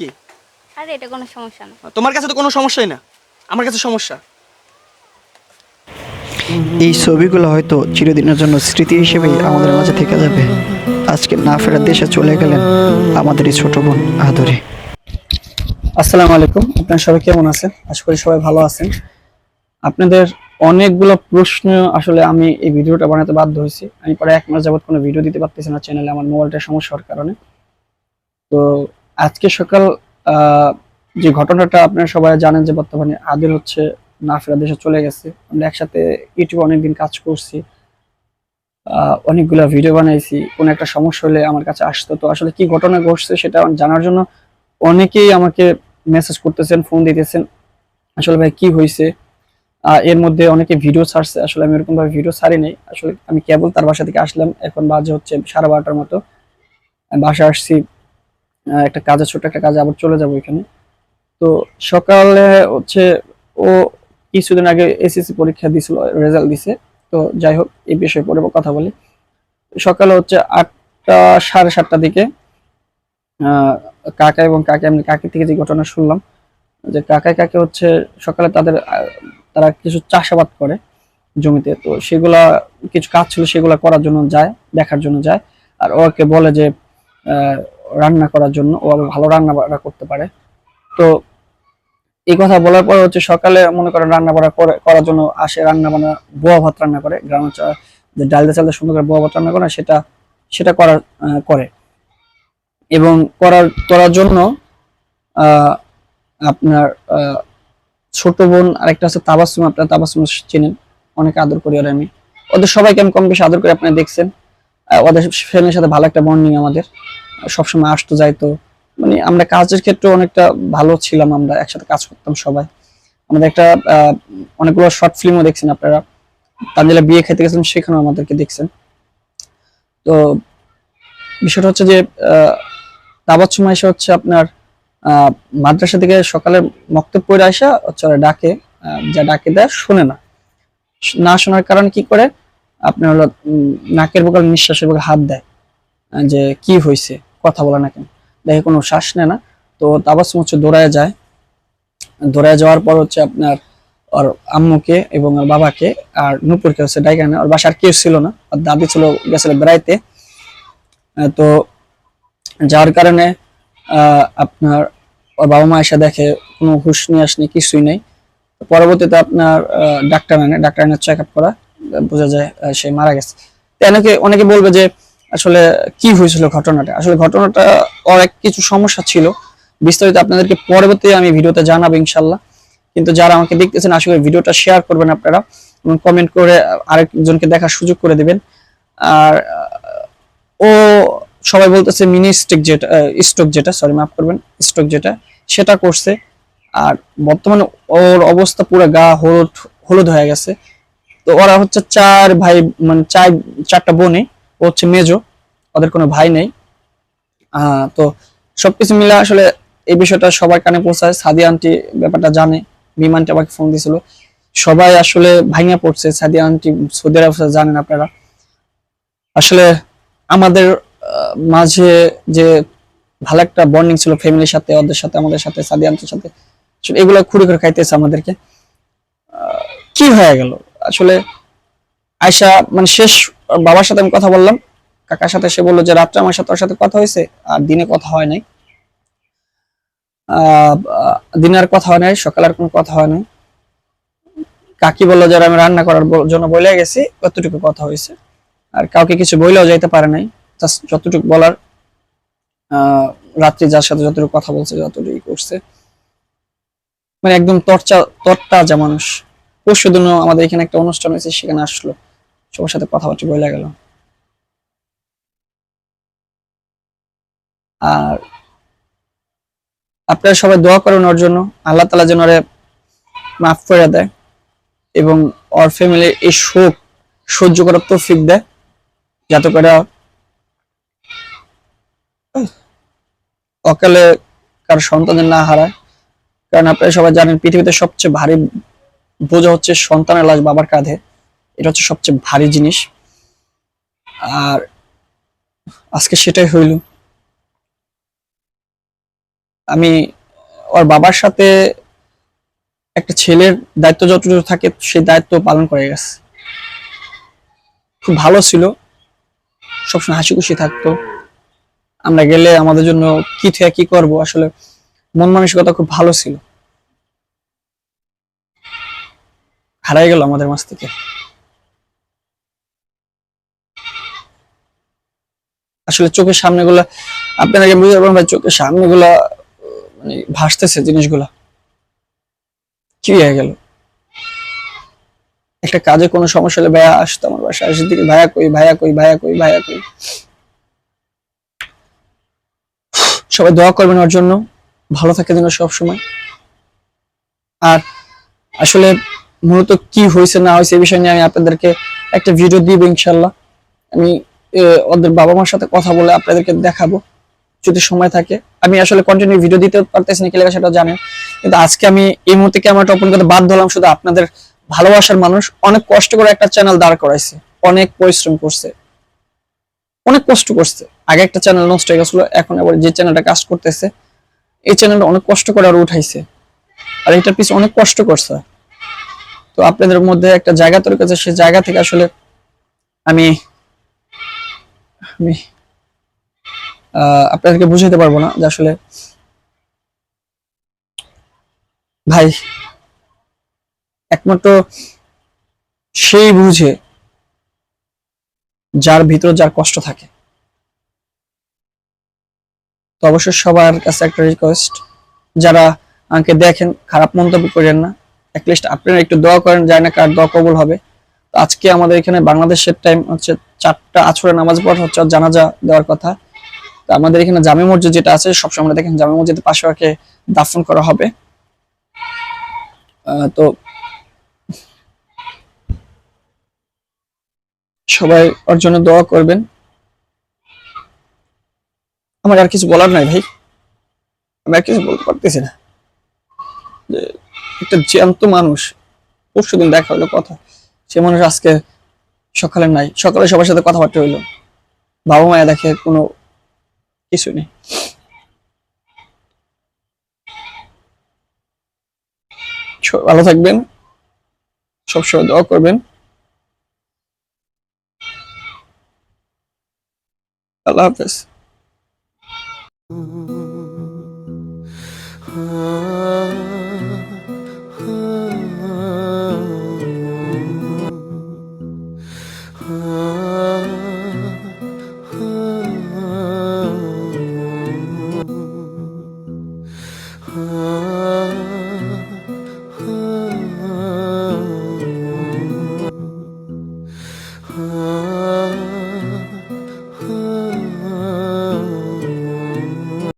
কি? আরে এটা কোনো সমস্যা না। তোমার কাছে তো কোনো সমস্যাই না। আমার কাছে সমস্যা। এই ছবিগুলো হয়তো চিরদিনের জন্য স্মৃতি হিসেবেই আমাদের মাঝে থেকে যাবে। আজকে না ফেরার দেশে চলে গেলেন আমাদের এই ছোট বোন আদরে। আসসালামু আলাইকুম। আপনারা সবাই কেমন আছেন? আশা করি সবাই ভালো আছেন। আপনাদের অনেকগুলো প্রশ্ন আসলে আমি এই ভিডিওটা বানাতে বাধ্য হয়েছি। আমি প্রায় এক মাস যাবত কোনো ভিডিও দিতে পারতেছি না। চ্যানেলে আমার মোবাইলটা সমস্যার কারণে। তো আজকে সকাল যে ঘটনাটা আপনারা সবাই জানেন যে বর্তমানে আদিল হচ্ছে না ফেরা দেশে চলে গেছে। আমরা একসাথে ইউটিউবে অনেকদিন কাজ করছি অনেকগুলা ভিডিও বানাইছি। কোনো একটা সমস্যা হলে আমার কাছে আসতো। তো আসলে কি ঘটনা ঘটছে সেটা জানার জন্য অনেকেই আমাকে মেসেজ করতেছেন ফোন দিতেছেন, আসলে ভাই কি হয়েছে এর মধ্যে অনেকে ভিডিও ছাড়ছে। আসলে আমি এরকম ভাবে ভিডিও ছাড়ি নাই। আসলে আমি কেবল তার বাসা থেকে আসলাম। এখন বাজে হচ্ছে সাড়ে বারোটার মতো। বাসা আসছি একটা কাজে ছোট একটা কাজে, আবার চলে যাব এখানে। তো সকালে হচ্ছে ও কিছুদিন আগে এসএসসি পরীক্ষা দিছিল রেজাল্ট দিছে। তো যাই হোক এই বিষয়ে পরে কথা বলি। সকালে হচ্ছে আটটা, সাড়ে সাতটার দিকে কাকা এবং কাকে, আমি কাকি থেকে যে ঘটনা শুনলাম, যে কাকায় কাকে হচ্ছে সকালে তাদের, তারা কিছু চাষাবাদ করে জমিতে। তো সেগুলা, কিছু কাজ ছিল, সেগুলা করার জন্য যায়, দেখার জন্য যায়। আর ওকে বলে যে রান্না করার জন্য ও আবার ভালো রান্না বান্না করতে পারে। তো এই কথা বলার পর হচ্ছে সকালে মনে করেন রান্না করে করার জন্য আসে রান্না বান্না বোয়া ভাত রান্না করে। গ্রামে চা- যে ডাল দিয়ে চালতে সুন্দর করে বোয়া ভাত রান্না করে সেটা সেটা আহ, করে। এবং করার করার জন্য আপনার ছোট বোন আরেকটা আছে তাবাসুম আপনার তাবাসুম চেনেন অনেক আদর করি ওরা আমি। ওদের সবাইকে আমি কম বেশি আদর করে আপনারা দেখছেন। ওদের ফ্রেন্ডের সাথে ভালো একটা বন্ডিং আমাদের। সবসময় আসতো, যাইতো। মানে আমরা কাজের ক্ষেত্রে অনেকটা ভালো ছিলাম আমরা, একসাথে কাজ করতাম সবাই। আমাদের একটা অনেকগুলো শর্ট ফিল্মও দেখছেন আপনারা। তানজিলা বিয়ে খেতে গেছেন, সেখানেও আমাদেরকে দেখছেন। তো বিষয়টা হচ্ছে যে তাবাচ্ছুম এসে হচ্ছে আপনার মাদ্রাসা থেকে সকালে মক্তব পড়ে আসা, হচ্ছে ওরা ডাকে। যা ডাকে দেয়, শোনে না। না শোনার কারণ কি করে? আপনার হলো নাকের বগল নিঃশ্বাসের বগল হাত দেয়। যে কি হয়েছে কথা বলে না কেন। দেখে কোনো শ্বাস নেয় না। তো তাবাসুম হচ্ছে দৌড়ায় যায়। দৌড়ায় যাওয়ার পর হচ্ছে আপনার ওর আম্মুকে এবং ওর বাবাকে আর নুপুরকে হচ্ছে ডাইকা না ওর বাসার কেউ ছিল না। ওর দাদি ছিল, গেছিল বেড়াইতে। তো যার কারণে আপনার ওর বাবা মা এসে দেখে, কোনো হুশ নিয়ে আসেনি, কিছুই নেই। পরবর্তীতে আপনার ডাক্তার আনে। ডাক্তার আনে চেক আপ করা। বোঝা যায় সে মারা গেছে। অনেকে অনেকে বলবে যে আসলে কি হয়েছিল ঘটনাটা? আসলে ঘটনাটা অনেক কিছু সমস্যা ছিল। বিস্তারিত আপনাদেরকে পরবর্তী আমি ভিডিওতে জানাব ইনশাল্লাহ। কিন্তু যারা আমাকে দেখতেছেন আসলে ভিডিওটা শেয়ার করবেন আপনারা। এবং কমেন্ট করে আরেকজনকে দেখার সুযোগ করে দিবেন। আর, ও সবাই বলতেছে মিনি স্টিক যেটা স্টক যেটা সরি মাফ করবেন স্টক যেটা, সেটা করছে। আর বর্তমানে ওর অবস্থা পুরো গা হলুদ হলুদ হয়ে গেছে। তো ওরা হচ্ছে চার ভাই মানে চার, চারটা বোনে ও হচ্ছে মেজো, ওদের কোনো ভাই নেই। তো সবকিছু মিলে আসলে এই বিষয়টা সবার কানে পৌঁছায়। সাদিয়া আন্টি ব্যাপারটা জানে বিমানটি আমাকে ফোন দিছিল। সবাই আসলে ভাঙা পড়ছে সাদিয়া আন্টি সৌদি আরব জানেন আপনারা। আসলে আমাদের মাঝে যে ভালো একটা বন্ডিং ছিল ফ্যামিলির সাথে, ওদের সাথে, আমাদের সাথে সাদিয়া আন্টির সাথে এগুলো খুঁড়ে করে খাইতেছে আমাদেরকে। কি হয়ে গেল? আসলে আয়সা মানে শেষ বাবার সাথে আমি কথা বললাম। কাকার সাথে সে বলল যে, রাত্রে আমার সাথে ওর সাথে কথা হয়েছে, আর দিনে কথা হয় নাই। দিনে আর কথা হয় নাই, সকালে আর কোনো কথা হয় নাই। কাকি বলল যে আমি রান্না করার জন্য বলে গেছি কতটুকু কথা হয়েছে। আর কাউকে কিছু বইলেও যাইতে পারে নাই। যতটুকু বলার রাত্রি যার সাথে যতটুকু কথা বলছে যতটুকু করছে। মানে একদম তরচা তরটা যা মানুষ। পরশু দিনও আমাদের এখানে একটা অনুষ্ঠান হয়েছে, সেখানে আসলো। সবার সাথে কথাবার্তা বলে গেল। আর আপনারা সবাই দোয়া করেন ওর জন্য। আল্লাহ তালা যেন ওরে মাফ করে দেয় এবং ওর ফ্যামিলির এই শোক সহ্য করার তৌফিক দেয়। যাতে করে অকালে কার সন্তানের না হারায়। কারণ আপনারা সবাই জানেন পৃথিবীতে সবচেয়ে ভারী বোঝা হচ্ছে সন্তানের লাশ বাবার কাঁধে। এটা হচ্ছে সবচেয়ে ভারী জিনিস। আর আজকে সেটাই হইল। আমি ওর বাবার সাথে একটা ছেলের দায়িত্ব যতটুকু থাকে, সেই দায়িত্ব পালন করে গেছে। খুব ভালো ছিল। সবসময় হাসি খুশি থাকতো। আমরা গেলে আমাদের জন্য কি থেকে কি করব, আসলে মন মানসিকতা খুব ভালো ছিল। হারাই গেল আমাদের মাছ থেকে। আসলে চোখের সামনে গুলা আপনারা বুঝতে পারবেন ভাই, চোখের সামনে গুলা মানে ভাসতেছে জিনিসগুলা। কি হয়ে গেল? একটা কাজে কোনো সমস্যা হলে ভাইয়া আসতো আমার বাসায়, আসে দিকে ভাইয়া কই ভাইয়া কই ভাইয়া কই ভাইয়া কই। সবাই দোয়া করবেন ওর জন্য। ভালো থাকে যেন সব সময় আর আসলে মূলত কি হয়েছে না হয়েছে এই বিষয় নিয়ে আমি আপনাদেরকে একটা ভিডিও দিব ইনশাল্লাহ। আমি ওদের বাবা মার সাথে কথা বলে আপনাদেরকে দেখাবো, যদি সময় থাকে। আমি আসলে কন্টিনিউ ভিডিও দিতে পারতেছি না, কি লেখা সেটা জানেন কিন্তু আজকে আমি এই মুহূর্তে ক্যামেরাটা ওপেন করতে বাধ্য হলাম, শুধু আপনাদের ভালোবাসার মানুষ অনেক কষ্ট করে একটা চ্যানেল দাঁড় করাইছে, অনেক পরিশ্রম করছে, অনেক কষ্ট করছে। আগে একটা চ্যানেল নষ্ট হয়ে গেছিল, এখন আবার যে চ্যানেলটা কাজ করতেছে, এই চ্যানেলটা অনেক কষ্ট করে আর উঠাইছে। আর এটার পিছনে অনেক কষ্ট করছে। তো আপনাদের মধ্যে একটা জায়গা তৈরি করেছে সেই জায়গা থেকে আসলে আমি আমি আপনাদেরকে বুঝাইতে পারব না যে আসলে ভাই, একমাত্র সেই বুঝে যার ভিতর যার কষ্ট থাকে। তো অবশ্যই সবার কাছে একটা রিকোয়েস্ট যারা আমাকে দেখেন, খারাপ মন্তব্য করেন না অ্যাটলিস্ট আপনারা একটু দোয়া করেন যায় না কার দোয়া কবুল হবে। আজকে আমাদের এখানে বাংলাদেশের টাইম হচ্ছে চারটা আছরে নামাজ পড়া হচ্ছে জানাজা দেওয়ার কথা। আমাদের এখানে জামে মসজিদ যেটা আছে, সবসময় আমরা দেখেন জামে মসজিদের পাশে দাফন করা হবে। তো সবাই ওর জন্য দোয়া করবেন। আমার আর কিছু বলার নাই ভাই। আমি আর কিছু বলতে পারতেছি না। যে একটা জ্যান্ত মানুষ পরশু দিন দেখা হলো কথা। সে মানুষ আজকে সকালে নাই। সকালে সবার সাথে কথাবার্তা হইল। বাবা মায়া দেখে কোনো কিছু নেই। ভালো থাকবেন। সবসময় দোয়া করবেন। আল্লাহ হাফেজ।